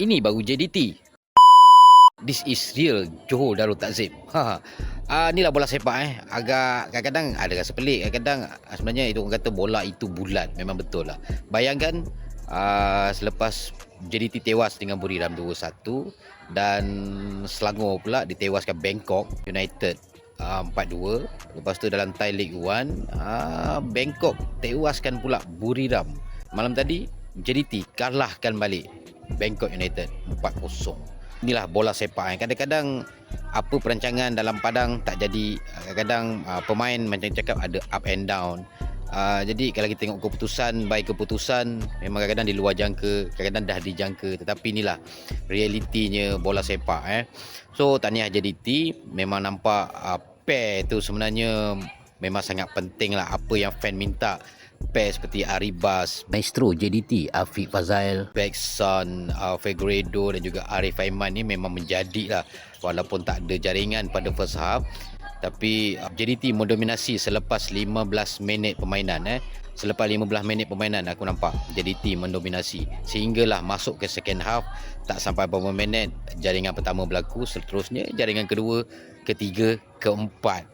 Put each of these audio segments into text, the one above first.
Ini baru JDT. This is real Johor Darul Takzim. Ha. Ah inilah bola sepak eh. Agak kadang-kadang ada rasa pelik, kadang-kadang ah, sebenarnya itu orang kata bola itu bulat. Memang betul lah. Bayangkan ah, selepas JDT tewas dengan Buriram 2-1 dan Selangor pula ditewaskan Bangkok United uh, 4-2 lepas tu dalam Thai League 1 uh, Bangkok tewaskan pula Buriram malam tadi JDT kalahkan balik Bangkok United 4-0 inilah bola sepak eh. kadang-kadang apa perancangan dalam padang tak jadi kadang-kadang uh, pemain macam cakap ada up and down. Uh, jadi kalau kita tengok keputusan baik keputusan memang kadang-kadang di luar jangka kadang-kadang dah dijangka tetapi inilah realitinya bola sepak eh. So tahniah JDT memang nampak uh, pair tu sebenarnya memang sangat penting lah apa yang fan minta. Pair seperti Aribas, Maestro JDT, Afiq Fazail, Bekson, uh, Fegredo dan juga Arif Aiman ni memang menjadi lah. Walaupun tak ada jaringan pada first half tapi uh, JDT mendominasi selepas 15 minit permainan eh. Selepas 15 minit permainan aku nampak JDT mendominasi. Sehinggalah masuk ke second half tak sampai beberapa minit jaringan pertama berlaku. Seterusnya jaringan kedua ketiga keempat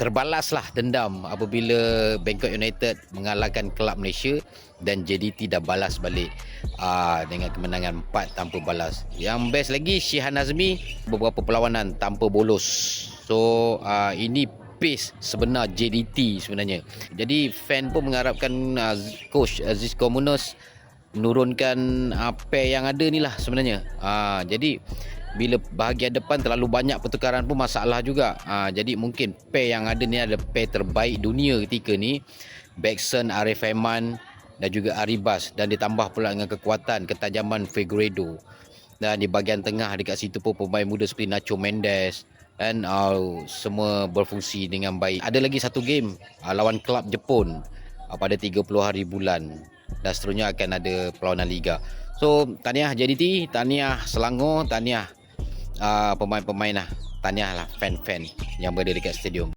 terbalaslah dendam apabila Bangkok United mengalahkan kelab Malaysia dan JDT dah balas balik aa, dengan kemenangan 4 tanpa balas. Yang best lagi Syihan Nazmi beberapa perlawanan tanpa bolos. So aa, ini pace sebenar JDT sebenarnya. Jadi fan pun mengharapkan aa, coach Aziz Komunos menurunkan uh, pair yang ada ni lah sebenarnya. Uh, jadi bila bahagian depan terlalu banyak pertukaran pun masalah juga. Uh, jadi mungkin pair yang ada ni ada pair terbaik dunia ketika ni. Baxon, Arif Aiman dan juga Aribas dan ditambah pula dengan kekuatan ketajaman Figueredo. Dan di bahagian tengah dekat situ pun pemain muda seperti Nacho Mendes dan uh, semua berfungsi dengan baik. Ada lagi satu game uh, lawan kelab Jepun uh, pada 30 hari bulan dan seterusnya akan ada perlawanan liga. So, tahniah JDT, tahniah Selangor, tahniah uh, pemain-pemain lah. Tahniah lah fan-fan yang berada dekat stadium.